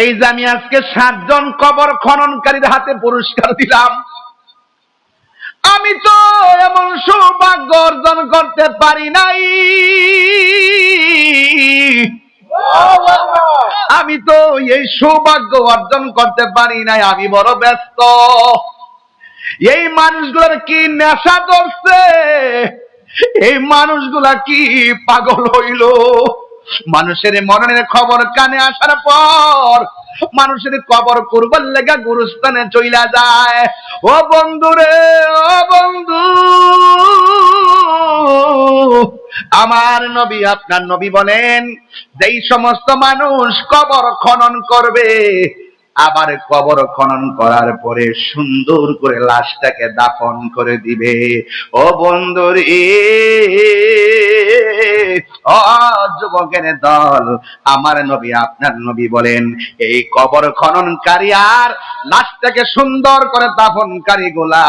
এই যে আমি আজকে সাতজন কবর খননকারীর হাতে পুরস্কার দিলাম। আমি তো এমন সৌভাগ্য অর্জন করতে পারি নাই। আমি তো এই সৌভাগ্য অর্জন করতে পারি নাই, আমি বড় ব্যস্ত। এই মানুষগুলোর কি নেশা ধরছে? এই মানুষগুলা কি পাগল হইল? মানুষের মরণের খবর কানে আসার পর মানুষের কবর করবার লেগা গুরুস্থানে চইলা যায়। ও বন্ধু রে ও বন্ধু, আমার নবী আপনার নবী বলেন, যেই সমস্ত মানুষ কবর খনন করবে, আবার কবর খনন করার পরে সুন্দর করে লাশটাকে দাফন করে দিবে। ও বন্ধুর যুবকের দল, আমার নবী আপনার নবী বলেন, এই কবর খননকারী আর লাশটাকে সুন্দর করে দাফনকারী গুলা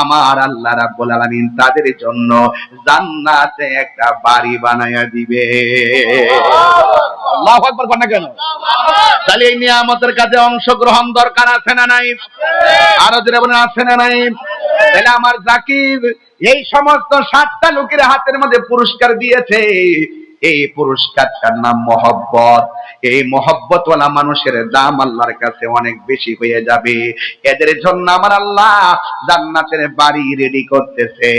আমার আল্লাহ রাব্বুল আলামিন তাদের জন্য জান্নাতে একটা বাড়ি বানায়া দিবে। আল্লাহু আকবার কর না কেন? তাহলে এই নিয়ামতের কাজে অংশগ্রহণ দরকার আছে না নাই? আরও জোরে বলেন, আছে না নাই? তাহলে আমার জাকির এই সমস্ত সাতটা লোকের হাতের মধ্যে পুরস্কার দিয়েছে। এই পুরস্কারটার নাম মহব্বত। এই মহব্বতওয়ালা মানুষের দাম আল্লাহর কাছে অনেক বেশি হয়ে যাবে। এদের জন্য আমার আল্লাহ জান্নাতের বাড়ি রেডি করতেছে।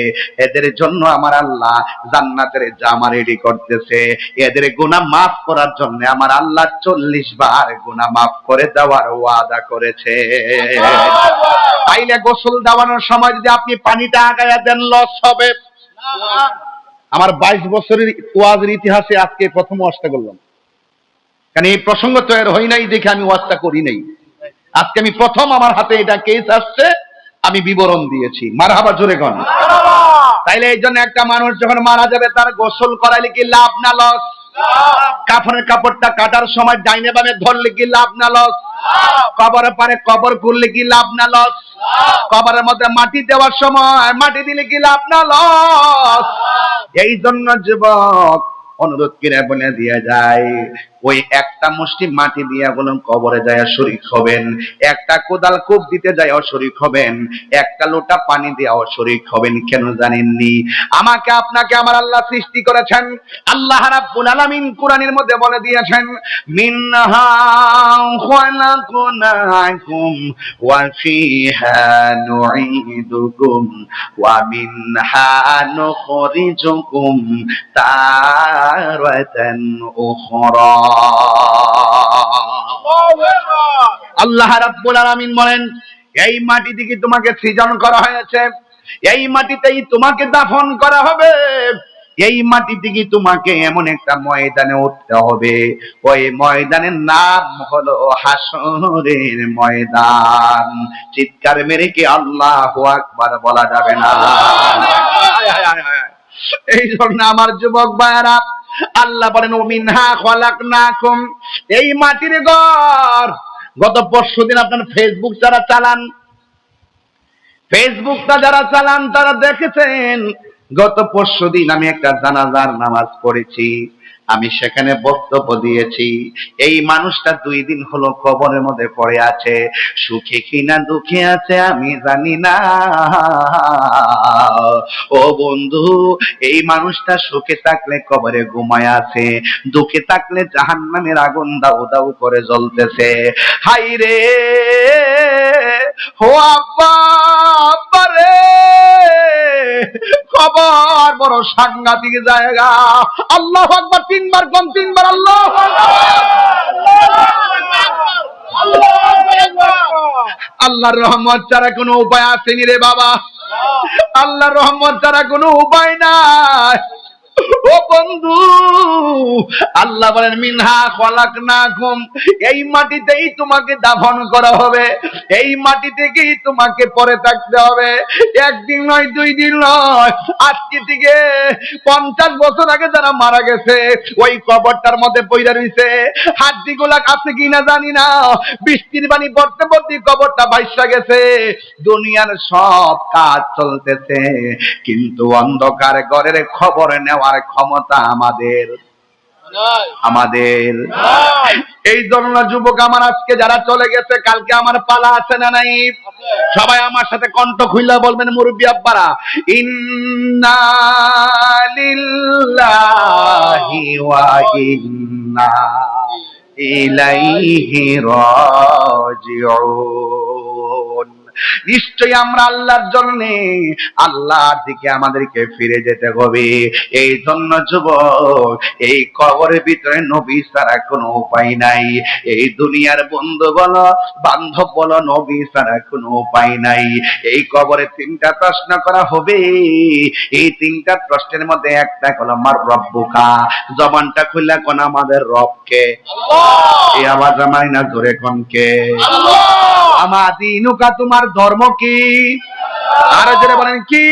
এদের জন্য আমার আল্লাহ জান্নাতের জামা রেডি করতেছে। এদের গুনাহ মাফ করার জন্য আমার আল্লাহ চল্লিশ বার গুনাহ মাফ করে দেওয়ার ওয়াদা করেছে। তাইলে গোসল দেওয়ানোর সময় যদি আপনি পানিটা আগায়া দেন লস হবে। আমার বাইশ বছরের ওয়াজের ইতিহাসে আজকে প্রথম ওয়াজটা করলাম। কারণ এই প্রসঙ্গ তৈরি হয় নাই দেখে আমি ওয়াজটা করি নাই। আজকে আমি প্রথম আমার হাতে এটা কেস আসছে আমি বিবরণ দিয়েছি। মারহাবা জোরে গণ তাইলে এই জন্য একটা মানুষ যখন মারা যাবে তার গোসল করাইলে কি লাভ না লস? কাফনের কাপড়টা কাটার সময় ডাইনে বামে ধরলে কি লাভ না লস? কবরের পারে কবর করলে কি লাভ না লস? কবরের মধ্যে মাটি দেওয়ার সময় মাটি দিলে কি লাভ না লস? এই জন্য যুবক অনুরোধ কিনে বলে দিয়ে যায়। ওই একটা মুষ্টি মাটি দিয়া বলুন কবরে যায় শরিক হবেন, একটা কোদাল কূপ দিতে যায় অশরিক হবেন, একটা লোটা পানি দিয়ে অশরিক হবেন, কেন জানেননি? আমাকে, আপনাকে আমার আল্লাহ সৃষ্টি করেছেন, আল্লাহ রাব্বুল আলামিন কোরআনের মধ্যে বলে দিয়েছেন, মিনহা খলাকনাকুম ওয়া ফিহা নুঈদুকুম ওয়া মিনহা নুখরিজুকুম তারাতান উখরা। আল্লাহ রাব্বুল আলামিন বলেন, এই মাটি থেকে তোমাকে সৃজন করা হয়েছে? এই মাটিতেই তোমাকে দাফন করা হবে। এই মাটি থেকে তোমাকে এমন একটা ময়দানে উঠতে হবে? ওই ময়দানের নাম হলো হাসরের ময়দান। চিৎকার মেরে কি আল্লাহ আকবার বলা যাবে না? এই জন্য আমার যুবক ভাইয়ারা আল্লাহ বলেন, ও মিনহা খলাকনাকুম। এই মাটির ঘর। গত পরশু দিন আপনার ফেসবুক যারা চালান ফেসবুকটা যারা চালান, তারা দেখেছেন, গত পরশু দিন আমি একটা জানাজার নামাজ পড়েছি। আমি সেখানে বক্তব্য দিয়েছি। এই মানুষটা দুই দিন হলো কবরের মধ্যে পড়ে আছে। সুখে কিনা দুঃখে আছে আমি জানি না। ও বন্ধু, এই মানুষটা সুখে থাকলে কবরে ঘুমায় আছে, দুঃখে থাকলে জাহান নামের আগুন দাউ দাউ করে জ্বলতেছে। হাই রে হো আব্বা রে! খবর বড় সাংঘাতিক জায়গা। আল্লাহ আকবার, তিনবার কম, তিনবার আল্লাহ আল্লাহর রহমত ছাড়া কোনো উপায় আসেনি রে বাবা। আল্লাহর রহমত দ্বারা কোনো উপায় নাই। বন্ধু। আল্লাহ বলেন, মিনহা খলাক না ঘুম এই মাটিতেই তোমাকে দাফন করা হবে। এই মাটি থেকেই তোমাকে পরে থাকতে হবে। একদিন নয়, দুই দিন নয়। আজকে থেকে পঞ্চাশ বছর আগে যারা মারা গেছে, ওই কবরটার মধ্যে পইরা রইছে। হাড্ডি গুলা আছে কিনা জানি না। বৃষ্টির বাণী পড়তে পড়তে কবরটা ভাইসা গেছে। দুনিয়ার সব কাজ চলতেছে। কিন্তু অন্ধকার ঘরের খবর নেওয়ার ক্ষমতা আমাদের। আমাদের। এই জন্য যুবক আমার আজকে যারা চলে গেছে কালকে আমার পালা আছে না নাই? সবাই আমার সাথে কণ্ঠ খুইলা বলবেন মুরব্বী আব্বারা ওয়া ইন্না ইলাইহি রাজিউন। নিশ্চয়ই আমরা আল্লাহর জন্য আল্লাহর দিকে আমাদেরকে ফিরে যেতে হবে। এই জন্য যুবক এই কবরের ভিতরে নবী ছাড়া কোনো উপায় নাই। এই দুনিয়ার বন্ধু বলো বান্ধব বলো নবী ছাড়া কোনো উপায় নাই। এই কবরে তিনটা প্রশ্ন করা হবে। এই তিনটা প্রশ্নের মধ্যে একটা হলো আমার রব্বুকা? জবানটা খুললে কোন আমাদের রবকে? এই আওয়াজ আমার না জোরে কনকে আমার দিনুকা তোমার ধর্ম কি? আর জোরে বলেন কি?